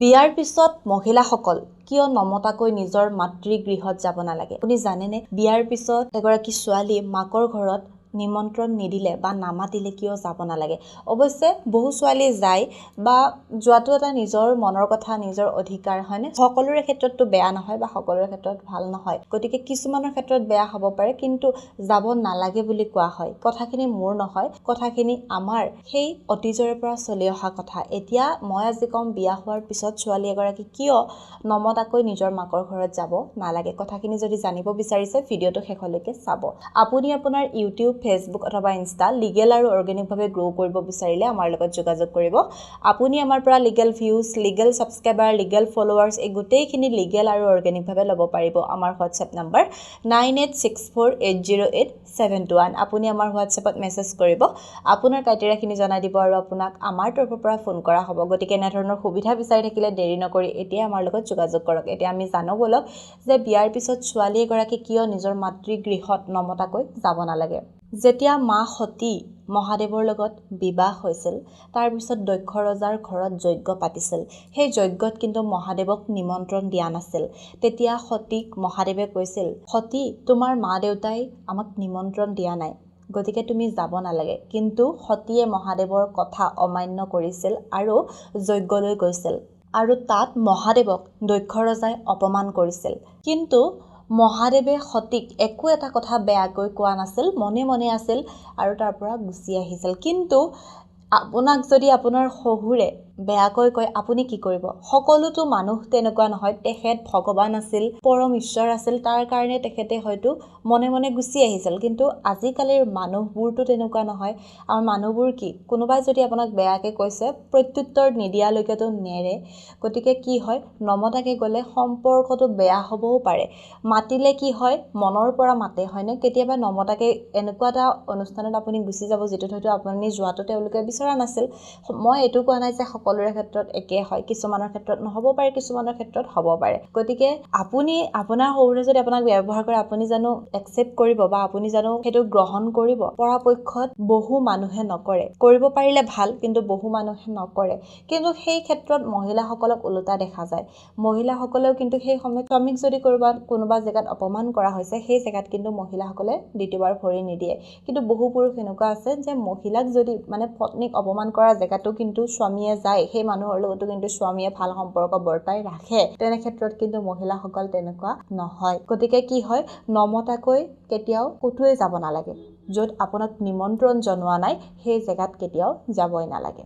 বিয়াৰ পিছত মহিলাসকল কিয় নমতাকৈ নিজৰ মাতৃগৃহত যাব নালাগে? আপুনি জানেনে? বিয়াৰ পিছত এগৰাকী ছোৱালী মাকৰ ঘৰত নিমন্ত্ৰণ নিদিলে বা নামাতিলে কিয় যাব নালাগে? অৱশ্যে বহু ছোৱালী যায় বা যোৱাটো এটা নিজৰ মনৰ কথা নিজৰ অধিকাৰ হয়নে? সকলোৰে ক্ষেত্ৰততো বেয়া নহয় বা সকলোৰে ক্ষেত্ৰত ভাল নহয়। গতিকে কিছুমানৰ ক্ষেত্ৰত বেয়া হ'ব পাৰে কিন্তু যাব নালাগে বুলি কোৱা হয়। কথাখিনি মোৰ নহয় কথাখিনি আমাৰ সেই অতীজৰে পৰা চলি অহা কথা। এতিয়া মই আজি ক'ম বিয়া হোৱাৰ পিছত ছোৱালী এগৰাকী কিয় নমতাকৈ নিজৰ মাকৰ ঘৰত যাব নালাগে? কথাখিনি যদি জানিব বিচাৰিছে ভিডিঅ'টো শেষলৈকে চাব। আপুনি আপোনাৰ ইউটিউব ফেচবুক অথবা ইনষ্টা লিগেল আৰু অৰ্গেনিকভাৱে গ্ৰ' কৰিব বিচাৰিলে আমাৰ লগত যোগাযোগ কৰিব। আপুনি আমাৰ পৰা legal views legal subscriber legal followers এই গোটেইখিনি লিগেল আৰু অৰ্গেনিকভাৱে ল'ব পাৰিব আমাৰ WhatsApp number nine eight six four eight zero' eight seven two one আপুনি আমাৰ হোৱাটছএপত মেছেজ কৰিব। আপোনাৰ ক্ৰাইটেৰিয়াখিনি জনাই দিব আৰু আপোনাক আমাৰ তৰফৰ পৰা ফোন কৰা হ'ব। গতিকে এনেধৰণৰ সুবিধা বিচাৰি থাকিলে দেৰি নকৰি এতিয়াই আমাৰ লগত যোগাযোগ কৰক। এতিয়া আমি জানো ব'লক যে বিয়াৰ পিছত ছোৱালী এগৰাকী কিয় নিজৰ মাতৃগৃহত নমতাকৈ যাব নালাগে। যেতিয়া মা সতী মহাদেৱৰ লগত বিবাহ হৈছিল তাৰপিছত দক্ষ ৰজাৰ ঘৰত যজ্ঞ পাতিছিল। সেই যজ্ঞত কিন্তু মহাদেৱক নিমন্ত্ৰণ দিয়া নাছিল। তেতিয়া সতীক মহাদেৱে কৈছিল সতী তোমাৰ মা দেউতাই আমাক নিমন্ত্ৰণ দিয়া নাই গতিকে তুমি যাব নালাগে। কিন্তু সতীয়ে মহাদেৱৰ কথা অমান্য কৰিছিল আৰু যজ্ঞলৈ গৈছিল। আৰু তাত মহাদেৱক দক্ষ ৰজাই অপমান কৰিছিল। কিন্তু মহাদেৱে সতীক একো এটা কথা বেয়াকৈ কোৱা নাছিল মনে মনে আছিল আৰু তাৰ পৰা গুচি আহিছিল। কিন্তু আপোনাক যদি আপোনাৰ শহুৰে বেয়াকৈ কয় আপুনি কি কৰিব? সকলোতো মানুহ তেনেকুৱা নহয়। তেখেত ভগৱান আছিল পৰম ঈশ্বৰ আছিল। তাৰ কাৰণে তেখেতে হয়তো মনে মনে গুচি আহিছিল। কিন্তু আজিকালিৰ মানুহবোৰতো তেনেকুৱা নহয়। আৰু মানুহবোৰ কি? কোনোবাই যদি আপোনাক বেয়াকৈ কৈছে প্ৰত্যুত্তৰ নিদিয়ালৈকেতো নেৰে। গতিকে কি হয়? নমতাকৈ গ'লে সম্পৰ্কটো বেয়া হ'বও পাৰে। মাতিলে কি হয়? মনৰ পৰা মাতে হয়নে? কেতিয়াবা নমতাকৈ এনেকুৱা এটা অনুষ্ঠানত আপুনি গুচি যাব যিটোত হয়তো আপুনি যোৱাটো তেওঁলোকে বিচৰা নাছিল। মই এইটো কোৱা নাই যে সকলোৰে ক্ষেত্ৰত একে হয় কিছুমানৰ ক্ষেত্ৰত নহ'ব পাৰে কিছুমানৰ ক্ষেত্ৰত হ'ব পাৰে। গতিকে আপুনি আপোনাৰ সৰুৰে যদি আপোনাক ব্যৱহাৰ কৰে আপুনি জানো একচেপ্ট কৰিব বা আপুনি জানো সেইটো গ্ৰহণ কৰিব পৰাপক্ষত বহু মানুহে নকৰে। কৰিব পাৰিলে ভাল কিন্তু বহু মানুহে নকৰে। কিন্তু সেই ক্ষেত্ৰত মহিলাসকলক ওলোটা দেখা যায়। মহিলাসকলেও কিন্তু সেই সময়ত স্বামীক যদি ক'ৰবাত কোনোবা জেগাত অপমান কৰা হৈছে সেই জেগাত কিন্তু মহিলাসকলে দ্বিতীয়বাৰ ভৰি নিদিয়ে। কিন্তু বহু পুৰুষ এনেকুৱা আছে যে মহিলাক যদি মানে পত্নীক অপমান কৰা জেগাতো কিন্তু স্বামীয়ে যায় সেই মানুহৰ লগতো কিন্তু স্বামীয়ে ভাল সম্পৰ্ক বৰ্তাই ৰাখে। তেনে ক্ষেত্ৰত কিন্তু মহিলাসকল তেনেকুৱা নহয়। গতিকে কি হয় নমতাকৈ কেতিয়াও ক'তোৱে যাব নালাগে। য'ত আপোনাক নিমন্ত্ৰণ জনোৱা নাই সেই জেগাত কেতিয়াও যাবই নালাগে।